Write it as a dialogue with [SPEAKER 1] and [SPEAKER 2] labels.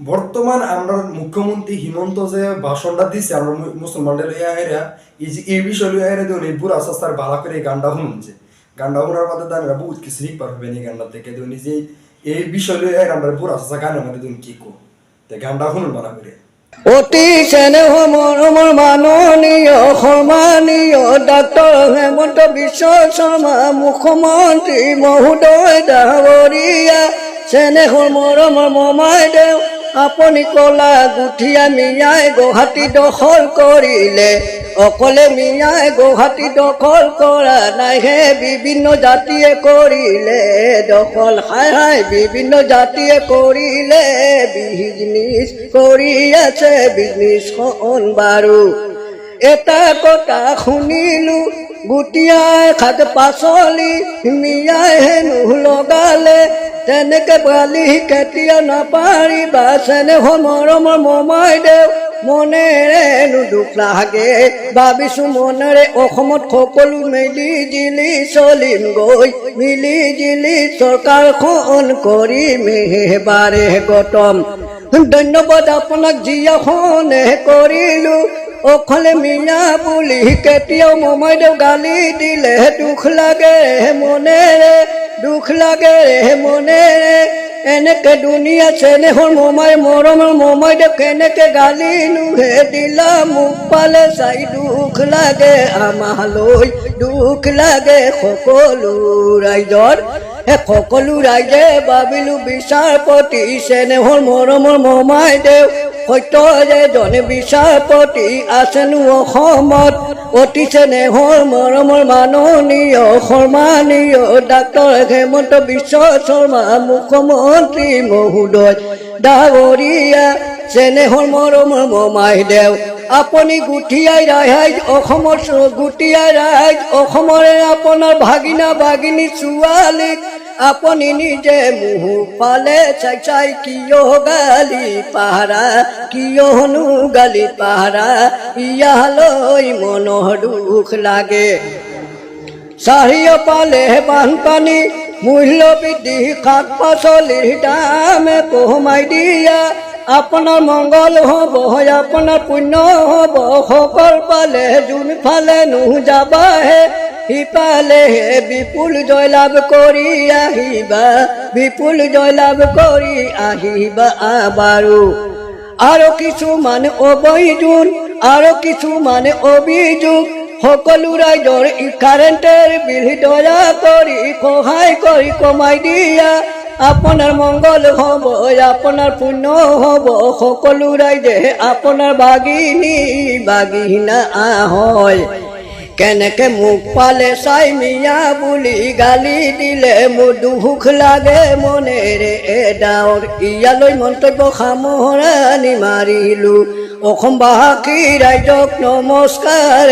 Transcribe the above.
[SPEAKER 1] বর্তমান আমরা মুখ্যমন্ত্রী হিমন্ত যে ভাষণটা দিছে, আমরা মুসলমানদের লইয়া এই এই বিষয় লইয়া হেরা দিও এই বুড়া সস্তার বালা করে গানটা শুনুন যে। গানটা শোনার বাদে তারা বহুত কিছু শিখ পারবেন এই গানটা থেকে দিও যে এই বিষয় লইয়া হেরা আমরা বুড়া সস্তা গানের মধ্যে দিন কি কো তে গানটা শুনুন বানা করে।
[SPEAKER 2] অতি স্নেহ মৰমৰ মাননীয় সন্মানীয় ডাক্তৰ হেমন্ত বিশ্ব শৰ্মা মুখ্যমন্ত্ৰী মহোদয় ডাঙৰীয়া স্নেহৰ মৰমৰ মমাইদেউ আপুনি কলা গুঠিয়া মিয়াই গুৱাহাটী দখল কৰিলে। অকলে মিয়াই গুৱাহাটী দখল কৰা নাইহে বিভিন্ন জাতিয়ে কৰিলে। দখল হাই হাই বিভিন্ন জাতিয়ে কৰিলে। বিজনেছ কৰি আছে বিজনেছখন বাৰু। এটা কথা শুনিলো গুটিয়াই শাক পাচলি মিয়াই হেনো লগালে। তেনেকে বালি কেতিয়া নাপাৰিবা চেনেহ মৰমৰ মমাই দেউ। মনেৰেনো দুখ লাগে, ভাবিছো মনেৰে অসমত সকলো মিলি জিলি চলিম গৈ। মিলি জিলি চৰকাৰখন কৰিম এবাৰে গতম। ধন্যবাদ আপোনাক যিখনে কৰিলো। অকলে মিয়া বুলি কেতিয়াও মমাইদেউ গালি দিলে দুখ লাগে মনেৰে দুখ লাগে মনেৰে এনেকে দুনিয়া চেনেহৰ মমাই মৰমৰ মমাইদেউ কেনেকে গালি নুহে দিলা মোক পালে চাই দুখ লাগে, আমালৈ দুখ লাগে সকলো ৰাইজৰ। সকলো ৰাইজে ভাবিলো বিচাৰপতি চেনেহৰ মৰমৰ মমাই সত্য যে জনে বিচাৰপতি আছেনো অসমত। অতি চেনেহৰ মৰমৰ মাননীয়, সন্মানীয় ডাক্তৰ হেমন্ত বিশ্ব শৰ্মা, মুখ্যমন্ত্ৰী মহোদয়। ডাঙৰীয়া চেনেহৰ মৰমৰ মমাই দেউ আপুনি গুঠিয়াই ৰাইজ অসমৰ গুটিয়াই ৰাইজ অসমৰে আপোনাৰ ভাগিনা, ভাগিনী ছোৱালীক আপুনি নিজে মুহু পালে, চাই কিয় গালি পাহাৰা কিয়নো গালি পাহাৰা ইয়ালৈ মনৰ দুখ লাগে। চাৰিওফালে বানপানী মূল্য বৃদ্ধি শাক পাচলিৰ দামে কমাই দিয়া আপোনাৰ মংগল হ'ব আপোনাৰ পুণ্য হ'ব, সকল পালে যোনফালে সিফালে বিপুল জয়লাভ কৰি আহিবা, বিপুল জয়লাভ কৰি আহিবা বাৰু আৰু কিছুমান অবৈধুন আৰু কিছুমান অভিযোগ সকলো ৰাইজৰ ই কাৰেণ্টৰ বিল দয়া কৰি সহায় কৰি কমাই দিয়া। আপোনাৰ মংগল হ'ব আপোনাৰ পুণ্য হ'ব, সকলো ৰাইজে আপোনাৰ বাগিনী, বাগিনা হয়। কেনেকে মোক পালে চাই মিয়া বুলি গালি দিলে মোৰ দুখ লাগে মনেৰে এডাৱৰ ইয়ালৈ মন্তব্য সামৰণি মাৰিলো। অসমবাসী ৰাইজক নমস্কাৰ।